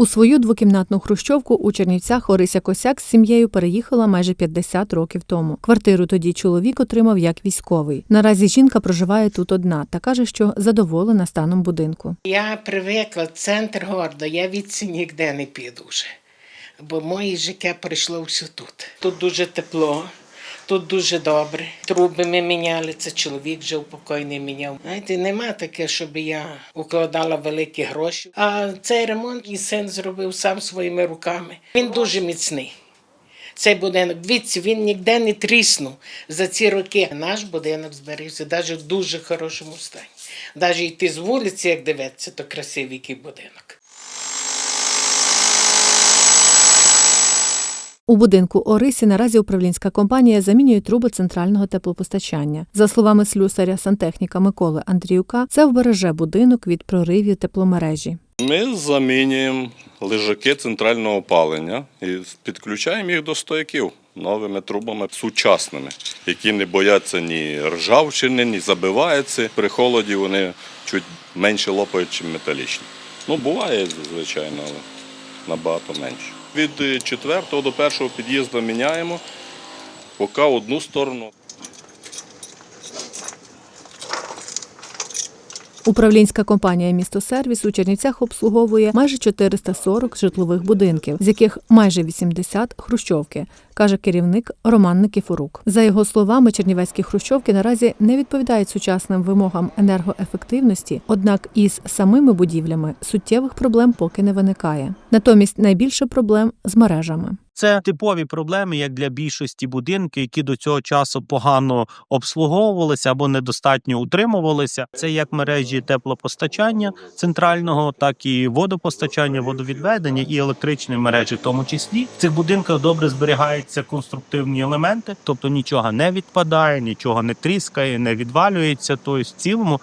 У свою двокімнатну хрущовку у Чернівцях Орися Косяк з сім'єю переїхала майже 50 років тому. Квартиру тоді чоловік отримав як військовий. Наразі жінка проживає тут одна та каже, що задоволена станом будинку. Я привикла, центр города, я відси ніде не піду вже. Бо моє життя прийшло все тут. Тут дуже тепло, тут дуже добре. Труби ми міняли, це чоловік вже покойний міняв. Знаєте, нема таке, щоб я укладала великі гроші. А цей ремонт мій син зробив сам своїми руками. Він дуже міцний. Цей будинок, дивіться, він ніде не тріснув за ці роки. Наш будинок зберігся навіть в дуже хорошому стані. Навіть йти з вулиці, як дивитися, то красивий який будинок. У будинку Орисі наразі управлінська компанія замінює труби центрального теплопостачання. За словами слюсаря сантехніка Миколи Андріюка, це вбереже будинок від проривів тепломережі. Ми замінюємо лежаки центрального опалення і підключаємо їх до стояків новими трубами сучасними, які не бояться ні ржавчини, ні забиваються. При холоді вони чуть менше лопають, ніж металічні. Ну, буває, звичайно, але набагато менше. Від е, четвертого до першого під'їзду міняємо, поки одну сторону. Управлінська компанія «Містосервіс» у Чернівцях обслуговує майже 440 житлових будинків, з яких майже 80 – хрущовки, каже керівник Роман Никифорук. За його словами, чернівецькі хрущовки наразі не відповідають сучасним вимогам енергоефективності, однак із самими будівлями суттєвих проблем поки не виникає. Натомість найбільше проблем з мережами. Це типові проблеми, як для більшості будинків, які до цього часу погано обслуговувалися або недостатньо утримувалися. Це як мережі теплопостачання центрального, так і водопостачання, водовідведення і електричні мережі, в тому числі в цих будинках добре зберігаються конструктивні елементи, тобто нічого не відпадає, нічого не тріскає, не відвалюється. Тобто, в цілому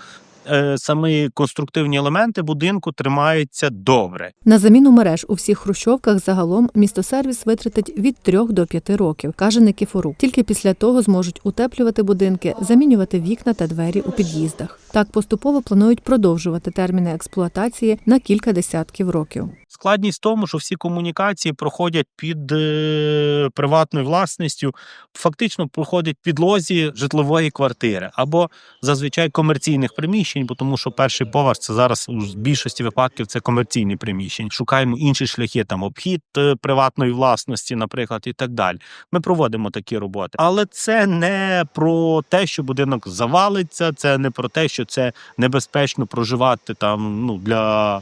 самі конструктивні елементи будинку тримаються добре. На заміну мереж у всіх хрущовках загалом містосервіс витратить від 3 до 5 років, каже Никіфорук. Тільки після того зможуть утеплювати будинки, замінювати вікна та двері у під'їздах. Так поступово планують продовжувати терміни експлуатації на кілька десятків років. Складність в тому, що всі комунікації проходять під е, приватною власністю, фактично проходять підлозі житлової квартири або зазвичай комерційних приміщень, бо тому що перший поверх це зараз у більшості випадків це комерційні приміщення. Шукаємо інші шляхи, там обхід е, приватної власності, наприклад, і так далі. Ми проводимо такі роботи, але це не про те, що будинок завалиться, це не про те, що це небезпечно проживати там ну для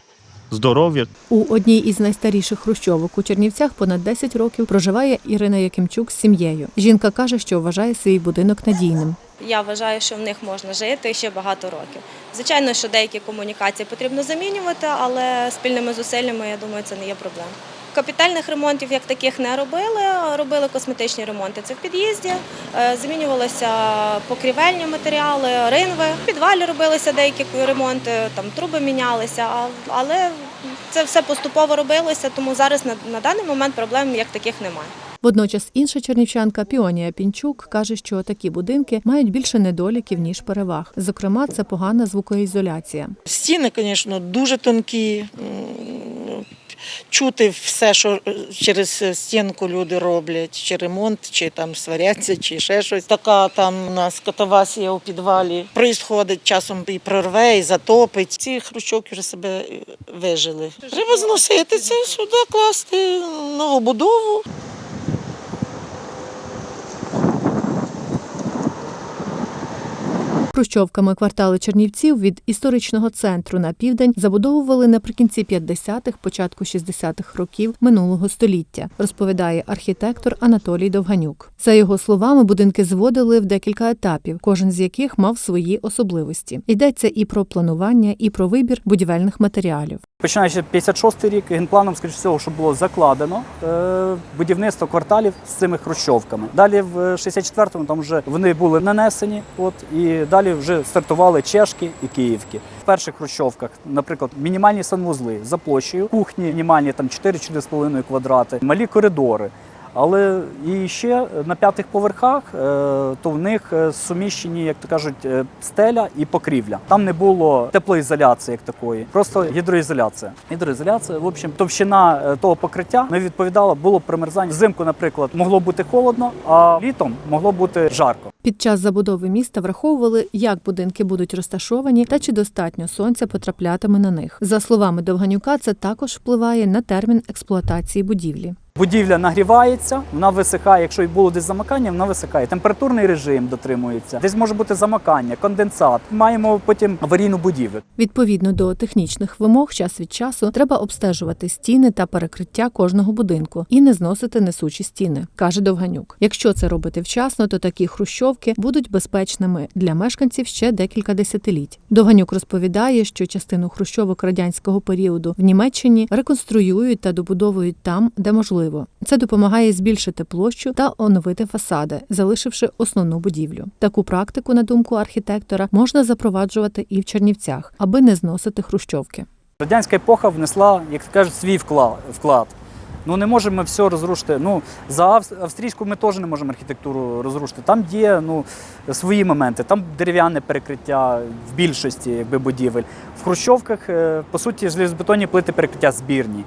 здоров'я. У одній із найстаріших хрущовок у Чернівцях понад 10 років проживає Ірина Якимчук з сім'єю. Жінка каже, що вважає свій будинок надійним. Я вважаю, що в них можна жити ще багато років. Звичайно, що деякі комунікації потрібно замінювати, але спільними зусиллями, я думаю, це не є проблема. Капітальних ремонтів як таких не робили, робили косметичні ремонти. Це в під'їзді, е, замінювалися покрівельні матеріали, ринви. В підвалі робилися деякі ремонти, там труби мінялися, а- але це все поступово робилося, тому зараз на, на даний момент проблем як таких немає. Водночас інша чернівчанка Піонія Пінчук каже, що такі будинки мають більше недоліків ніж переваг. Зокрема, це погана звукоізоляція. Стіни, звісно, дуже тонкі. Чути все, що е, через стінку люди роблять, чи ремонт, чи там сваряться, чи ще щось. Така там у нас катавасія у підвалі. Проїсходить часом і прорве, і затопить. Ці хрущовки вже себе е, вижили. Треба зносити це сюди, класти новобудову. Хрущовками квартали Чернівців від історичного центру на південь забудовували наприкінці 50-х, початку 60-х років минулого століття, розповідає архітектор Анатолій Довганюк. За його словами, будинки зводили в декілька етапів, кожен з яких мав свої особливості. Йдеться і про планування, і про вибір будівельних матеріалів. Починаючи 56 рік, генпланом, скоріш всього, що було закладено е, будівництво кварталів з цими хрущовками. Далі в 64-му там вже вони були нанесені, от і далі вже стартували чешки і київки. В перших хрущовках, наприклад, мінімальні санвузли за площею, кухні мінімальні там 4-4,5 квадрати, малі коридори. Але і ще на п'ятих поверхах, е, то в них е, суміщені, як то кажуть, е, стеля і покрівля. Там не було теплоізоляції як такої, просто гідроізоляція. Гідроізоляція, в общем, товщина того покриття не відповідала, було примерзання. Взимку, наприклад, могло бути холодно, а літом могло бути жарко. Під час забудови міста враховували, як будинки будуть розташовані та чи достатньо сонця потраплятиме на них. За словами Довганюка, це також впливає на термін експлуатації будівлі. Будівля нагрівається, вона висихає. Якщо і було десь замикання, вона висихає. Температурний режим дотримується. Десь може бути замикання, конденсат. Маємо потім аварійну будівлю. Відповідно до технічних вимог, час від часу треба обстежувати стіни та перекриття кожного будинку і не зносити несучі стіни, каже Довганюк. Якщо це робити вчасно, то такі хрущовки будуть безпечними для мешканців ще декілька десятиліть. Довганюк розповідає, що частину хрущовок радянського періоду в Німеччині реконструюють та добудовують там, де можливо. Це допомагає збільшити площу та оновити фасади, залишивши основну будівлю. Таку практику, на думку архітектора, можна запроваджувати і в Чернівцях, аби не зносити хрущовки. Радянська епоха внесла, як кажуть, свій вклад. Ну не можемо ми все розрушити. Ну за авс- австрійську ми теж не можемо архітектуру розрушити. Там є ну свої моменти. Там дерев'яне перекриття в більшості якби будівель. В хрущовках е, по суті железобетонні плити перекриття збірні.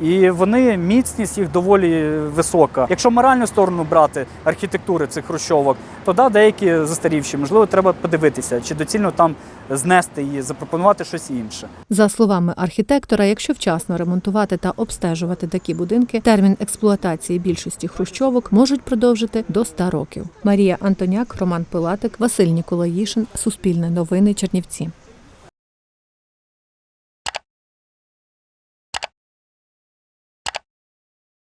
І вони міцність їх доволі висока. Якщо моральну сторону брати архітектури цих хрущовок, то да, деякі застарівші, можливо, треба подивитися, чи доцільно там знести її, запропонувати щось інше. За словами архітектора, якщо вчасно ремонтувати та обстежувати такі будинки, термін експлуатації більшості хрущовок можуть продовжити до 100 років. Марія Антоняк, Роман Пилатик, Василь Ніколаїшин, Суспільне новини, Чернівці.